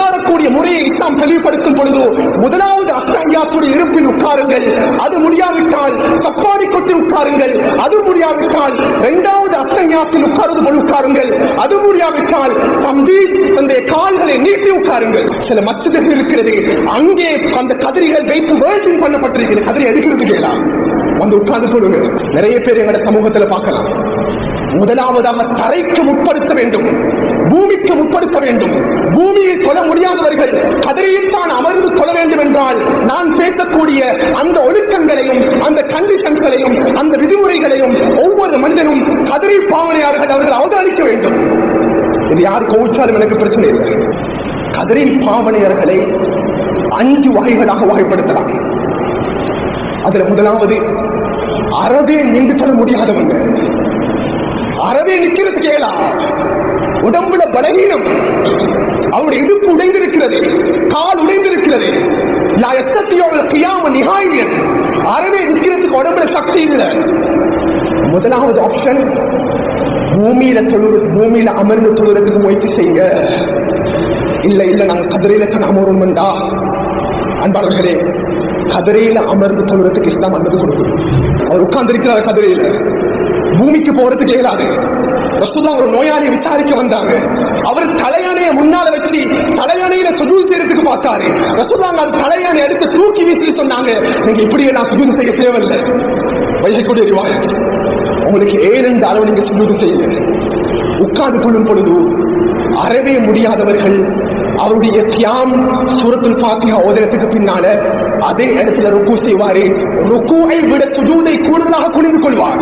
உட்காரக்கூடிய முறையை இஸ்லாம் தெளிவுபடுத்தும் பொழுது முதலாவது அத்தகையாத்துடைய இருப்பில் உட்காருங்கள். அது முடியாவிட்டால் தப்பாடி கொட்டி உட்காருங்கள். அது முடியாவிட்டால் இரண்டாவது அத்தகையாத்தில் உட்கார்ந்து போல் உட்காருங்கள். அது முடியாவிட்டால் தம்பி அந்த கால்களை நீட்டி உட்காருங்கள். சில மச்சதுகள் இருக்கிறது. அங்கே அந்த கதிரிகள் வைத்து வேர்ஜின் பண்ணப்பட்டிருக்கிறது. கதிரை எடுக்கிறது கேலாம் வந்து உட்கார்ந்து சொல்லுங்க நிறைய பேர் எங்களோட சமூகத்தில் பார்க்கலாம். முதலாவதாக தரைக்கு உட்படுத்த வேண்டும். பூமிக்கு முற்படுத்த வேண்டும். பூமியை கொல முடியாதவர்கள் கதிரையில் தான் அமர்ந்து கொள்ள வேண்டும் என்றால் நான் பேசக்கூடிய அந்த ஒழுக்கங்களையும் அந்த கண்டிஷன்களையும் அந்த விதிமுறைகளையும் ஒவ்வொரு மனிதனும் கதிரை பாவனையாளர்கள் அவர்கள் அவதானிக்க வேண்டும். இது யார் கோவிச்சாலும் எனக்கு பிரச்சனை இல்லை. கதிரை பாவனையர்களை அஞ்சு வகைகளாக வகைப்படுத்தலாம். அதுல முதலாவது அறவே நின்று கொள்ள முடியாதவங்க. அறவே நிக்கிறது கேளா உடம்புல பலகீனம் அவருடைய இடுப்பு உடைந்திருக்கிறது கால் உடைந்திருக்கிறது. லா எத்தத்தையோட கியாம நிகாயன் அறவே நிற்கிறதுக்கு உடம்புல சக்தி இல்லை. முதலாவது ஆப்ஷன் பூமியில தொழுறு பூமியில அமர்ந்து தொழுறதுக்கு முயற்சி செய்யுங்க. இல்ல இல்ல நாங்க கதிரையில தான் அமரும்டா அன்பாளர்களே கதிரையில அமர்ந்து தொழுறதுக்கு இஸ்லாம் அனுமதி கொடுக்குது அவர் உட்கார்ந்து இருக்கிறார் கதிரையில. பூமிக்கு போறதுக்கு இயலாது. ரசூல்லா ஒரு நோயாளியை விசாரிக்க வந்தாங்க. அவர் தலையானையை முன்னால வச்சு தலையணையில சுஜூது செய்யறதுக்கு பார்த்தாரு. ரசூல்லா அந்த தலையணை எடுத்து தூக்கி வீசி சொன்னாங்க. நீங்க இப்படி நான் சுஜூது செய்ய தேவையில்லை. வைக்கக்கூடிய ரிவாய் உங்களுக்கு ஏனென்ற அளவு நீங்க சுஜூது செய்யுங்க உட்கார்ந்து கொள்ளும் பொழுது அறவே முடியாதவர்கள் அவருடைய தியாம் சுரத்தில் பாத்தியா ஓதனத்துக்கு பின்னால அதே இடத்துல ருக்கு செய்வாரு. ருக்குவை விட சுஜூதை கூடுதலாக குனிந்து கொள்வார்.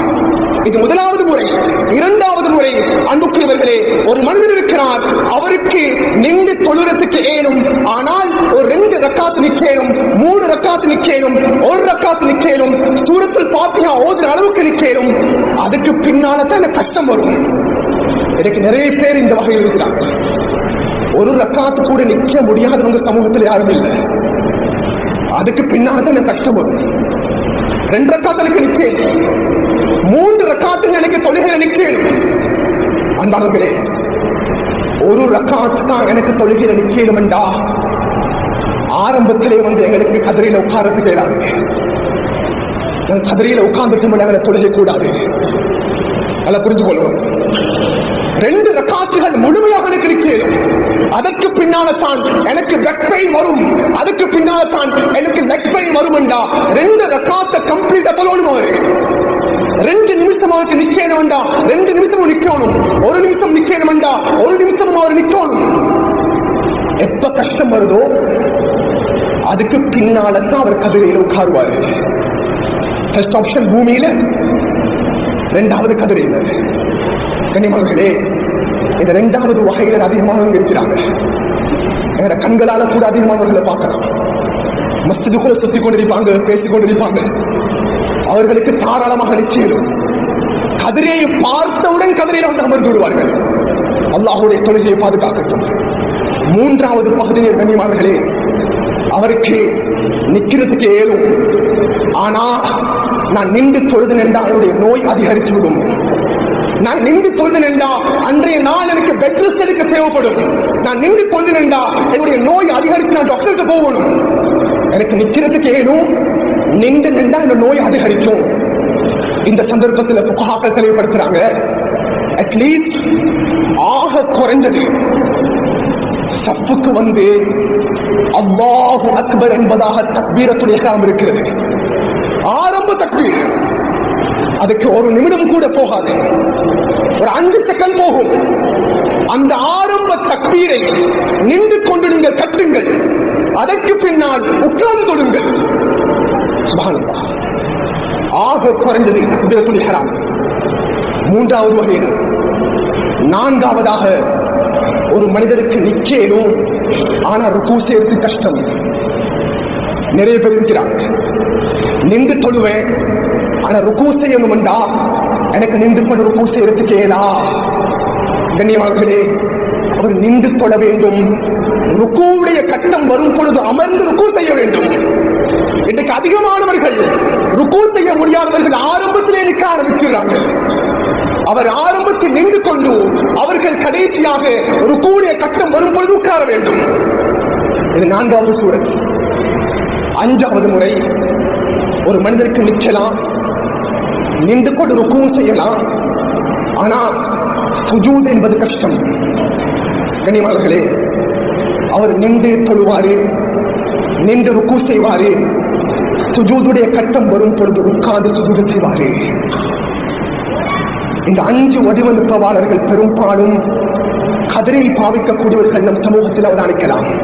இது முதலாவது முறை. இரண்டாவது முறை அன்புக்குரியவர்களே ஒரு மனிதர் இருக்கிறார் அவருக்கு நின்று தொழுறதுக்கு ஏனும் ஆனால் ஒரு ரெண்டு ரக்காத்து நிக்கேனும் மூணு ரக்காத்து நிக்கேனும் ஒரு ரக்காத்து நிக்கேனும் தூரத்தில் பாத்தியா ஓதுற அளவுக்கு நிக்கேனும் அதுக்கு பின்னால தான் கஷ்டம் வரும். எனக்கு நிறைய பேர் இந்த வகையில் இருக்கிறாங்க. ஒரு ரக்காத்து கூட நிக்க முடியாதவங்க சமூகத்தில் யாரும் இல்லை. அதுக்கு பின்னால தான் கஷ்டம் வரும். ரெண்டு ரக்காத்தலுக்கு நிக்கேன். மூன்று ரக்காத்துங்க எனக்கு தொழுகை நிக்கேன் அன்பானவர்களே ஒரு ரக்காத்து தான் எனக்கு தொழுகிற என்றா ஆரம்பத்திலே வந்து எங்களுக்கு கதிரையில உட்காரத்து கேடாது கதிரையில உட்கார்ந்துட்டு எங்களை தொழுகை கூடாது. நல்லா புரிஞ்சு கொள்வோம் ரெண்டு ரக்காத்துகள் முழுமையாக எனக்கு நிற்கிறோம் அதற்கு பின்னால தான் எனக்கு வெக்பெயின் வரும். அதுக்கு பின்னால தான் எனக்கு வெக்பெயின் வரும் என்றா ரெண்டு ரக்காத்த கம்ப்ளீட் அப்பலோடு ரெண்டு நிமிஷம் அவருக்கு நிக்கணும் வேண்டா. ரெண்டு நிமிஷம் நிக்கணும். ஒரு நிமிஷம் நிக்கணும் வேண்டா. ஒரு நிமிஷம் அவர் நிக்கணும். எப்ப கஷ்டம் வருதோ அதுக்கு பின்னால தான் அவர் கதிரையில் உட்காருவாரு. ஃபர்ஸ்ட் ஆப்ஷன் பூமியில. ரெண்டாவது கதிரையில். கனிமர்களே இந்த ரெண்டாவது வகையில அதிகமாக இருக்கிறாங்க. எங்க கண்களால கூட அதிகமானவர்களை பார்க்கலாம். மஸ்ஜிதுக்குள்ள சுத்தி கொண்டிருப்பாங்க பேசிக் கொண்டிருப்பாங்க அவர்களுக்கு தாராளமாக நிச்சயம். கதிரையை பார்த்தவுடன் கதிரையில் வந்து அமர்ந்து விடுவார்கள். அல்லாஹுடைய தொழுகையை பாதுகாக்கட்டும். மூன்றாவது பகுதியில் கண்ணியமானர்களே அவருக்கு நிக்கிறதுக்கு ஏழும் ஆனா நான் நின்று தொழுது என்றால் அவருடைய நோய் அதிகரித்து விடும். நான் நின்று தொழுது நின்றா அன்றைய நாள் எனக்கு பெட் ரெஸ்ட் எடுக்க தேவைப்படும். நான் நின்று தொழுது நின்றா என்னுடைய நோய் அதிகரித்து நான் டாக்டருக்கு போகணும். எனக்கு நிக்கிறதுக்கு ஏனும் நின்று நின்றா இந்த நோய் அதிகரிக்கும். இந்த சந்தர்ப்பத்தில் புகாக்கள் தெளிவுபடுத்துறாங்க. அட்லீஸ்ட் ஆக குறைஞ்சது. சப்புக்கு வந்து அல்லாஹு அக்பர் என்பதாக தக்பீரத்துடைய காலம் இருக்கிறது. ஆரம்ப தக்பீர். அதுக்கு ஒரு நிமிடம் கூட போகாது. ஒரு அஞ்சு செகண்ட் போகும். அந்த ஆரம்ப தக்பீரை நின்று கொண்டு நீங்கள் கட்டுங்கள் அதற்கு பின்னால் உட்கார்ந்து கொடுங்கள் அதிகமாக குறைந்தது தக்பீரத்துல் ஹராம் மூன்றாவது வகையில் நான்காவதாக ஒரு மனிதருக்கு நிச்சயம் ஆனா ருக்கு சேர்த்து கஷ்டம். நிறைய பேர் இருக்கிறார். நின்று தொழுவேன் ஆனா ருக்கு செய்யணும்டா எனக்கு நின்று கொண்டு ருக்கு செய்யறதுக்கு ஏதா? கண்ணியமாகவே அவர் நின்று தொழ வேண்டும். ருக்குவுடைய கட்டம் வரும் பொழுது அமர்ந்து ருக்கு செய்ய வேண்டும். இன்றைக்கு அதிகமானவர்கள் ருக்கு செய்ய முடியாதவர்கள் ஆரம்பத்திலே நிற்க ஆரம்பிக்கிறாங்க. அவர் ஆரம்பத்தில் நின்று கொண்டு அவர்கள் கடைசியாக ஒரு கூடிய கட்டம் வரும் பொழுது உட்கார வேண்டும். இது நான்காவது சூழல் அஞ்சாவது முறை ஒரு மனிதருக்கு நிற்கலாம். நின்று கொண்டு ருக்கும் செய்யலாம். ஆனால் சுஜூத் என்பது கஷ்டம். கனிமலர்களே அவர் நின்று தொழுவாரு நின்று ருக்கு செய்வாரு சுஜூதுடைய கட்டம் வரும் பொழுது உட்கார்ந்து சுஜூது செய்வாரு. இந்த அஞ்சு வடிவமைப்பாளர்கள் பெரும்பாலும் கதிரை பாவிக்கக்கூடியவர்கள் நம் சமூகத்தில் அவதானிக்கலாம்.